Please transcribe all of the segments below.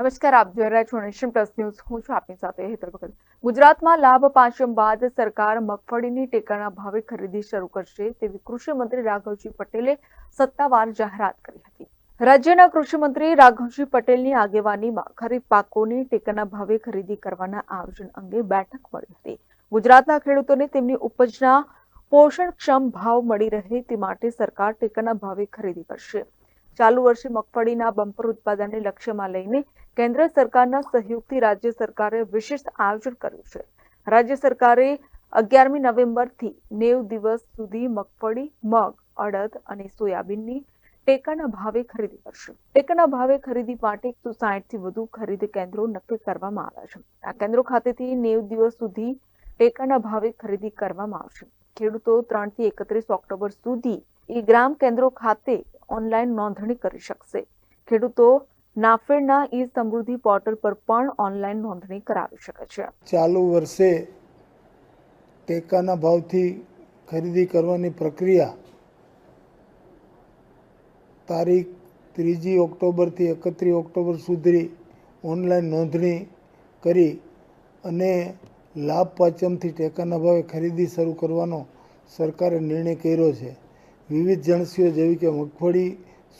નમસ્કાર, આપ જોઈ રહ્યા છો નેશન પ્લસ ન્યૂઝ. હું છું આપની સાથે હેતર ભગત. ગુજરાતમાં લાભ પાંચમ બાદ સરકાર મગફળીની ટેકાના ભાવે ખરીદી શરૂ કરશે તેવી કૃષિ મંત્રી રાઘવજી પટેલે સત્તાવાર જાહેરાત કરી હતી. રાજ્યના કૃષિ મંત્રી રાઘવજી પટેલની આગેવાનીમાં ખરીફ પાકોની ટેકાના ભાવે ખરીદી કરવાના આયોજન અંગે બેઠક મળી હતી. ગુજરાતના ખેડૂતોને તેમની ઉપજના પોષણક્ષમ ભાવ મળી રહે તે માટે સરકાર ટેકાના ભાવે ખરીદી કરશે. ચાલુ વર્ષે મગફળીના બમ્પર ઉત્પાદનને લક્ષ્યમાં લઈને કેન્દ્ર સરકારના સહયોગથી રાજ્ય સરકારે વિશેષ આયોજન કર્યું છે. રાજ્ય સરકારે અગિયારમી નવેમ્બરથી નેવ દિવસ સુધી મગફળી, મગ, અડદ અને સોયાબીનની ટેકાના ભાવે ખરીદી કરશે. ટેકાના ભાવે ખરીદી માટે એકસો થી વધુ ખરીદ કેન્દ્રો નક્કી કરવામાં આવ્યા છે. આ કેન્દ્રો ખાતેથી નેવ દિવસ સુધી ટેકાના ભાવે ખરીદી કરવામાં આવશે. ખેડૂતો ત્રણથી એકત્રીસ ઓક્ટોબર સુધી ઈ ગ્રામ કેન્દ્રો ખાતે ઓનલાઈન નોંધણી કરી શકશે. ખેડૂતો નાફેડના ઈ સમૃદ્ધિ પોર્ટલ પર પણ ઓનલાઈન નોંધણી કરાવી શકે છે. ચાલુ વર્ષે ટેકાના ભાવથી ખરીદી કરવાની પ્રક્રિયા તારીખ ત્રીજી ઓક્ટોબરથી એકત્રીસ ઓક્ટોબર સુધી ઓનલાઈન નોંધણી કરી અને લાભ પાંચમથી ટેકાના ભાવે ખરીદી શરૂ કરવાનો સરકારે નિર્ણય કર્યો છે. વિવિધ જણસીઓ જેવી કે મગફળી,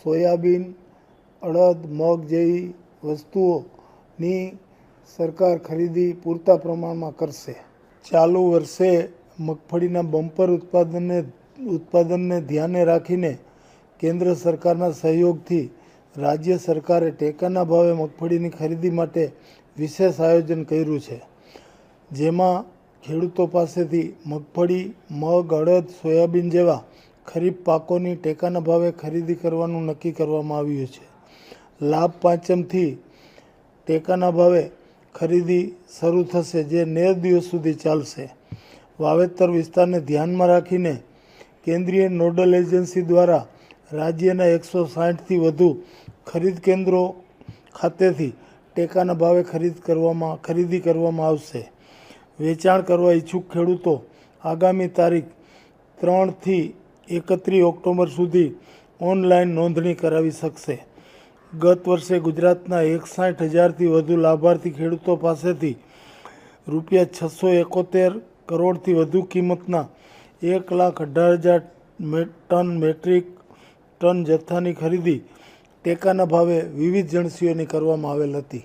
સોયાબીન, અડદ, મગ જેવી વસ્તુઓની સરકાર ખરીદી પૂરતા પ્રમાણમાં કરશે. ચાલુ વર્ષે મગફળીના બમ્પર ઉત્પાદનને ઉત્પાદનને ધ્યાને રાખીને કેન્દ્ર સરકારના સહયોગથી રાજ્ય સરકારે ટેકાના ભાવે મગફળીની ખરીદી માટે વિશેષ આયોજન કર્યું છે. જેમાં ખેડૂતો પાસેથી મગફળી, મગ, અડદ, સોયાબીન જેવા ખરીફ પાકોની ટેકાના ભાવે ખરીદી કરવાનું નક્કી કરવામાં આવ્યું છે. લાભ પાંચમથી ટેકાના ભાવે ખરીદી શરૂ થશે જે નેર દિવસ સુધી ચાલશે. વાવેતર વિસ્તારને ધ્યાનમાં રાખીને કેન્દ્રીય નોડલ એજન્સી દ્વારા રાજ્યના એકસો સાઠથી વધુ ખરીદ કેન્દ્રો ખાતેથી ટેકાના ભાવે ખરીદ કરવામાં, ખરીદી કરવામાં આવશે. વેચાણ કરવા ઈચ્છુક ખેડૂતો આગામી તારીખ ત્રણથી એકત્રીસ ઓક્ટોબર સુધી ઓનલાઈન નોંધણી કરાવી શકશે. ગત વર્ષે ગુજરાતના એકસાઠ હજારથી વધુ લાભાર્થી ખેડૂતો પાસેથી રૂપિયા છસો એકોતેર કરોડથી વધુ કિંમતના એક લાખ અઢાર હજાર ટન મેટ્રિક ટન જથ્થાની ખરીદી ટેકાના ભાવે વિવિધ જણસીઓની કરવામાં આવેલ હતી.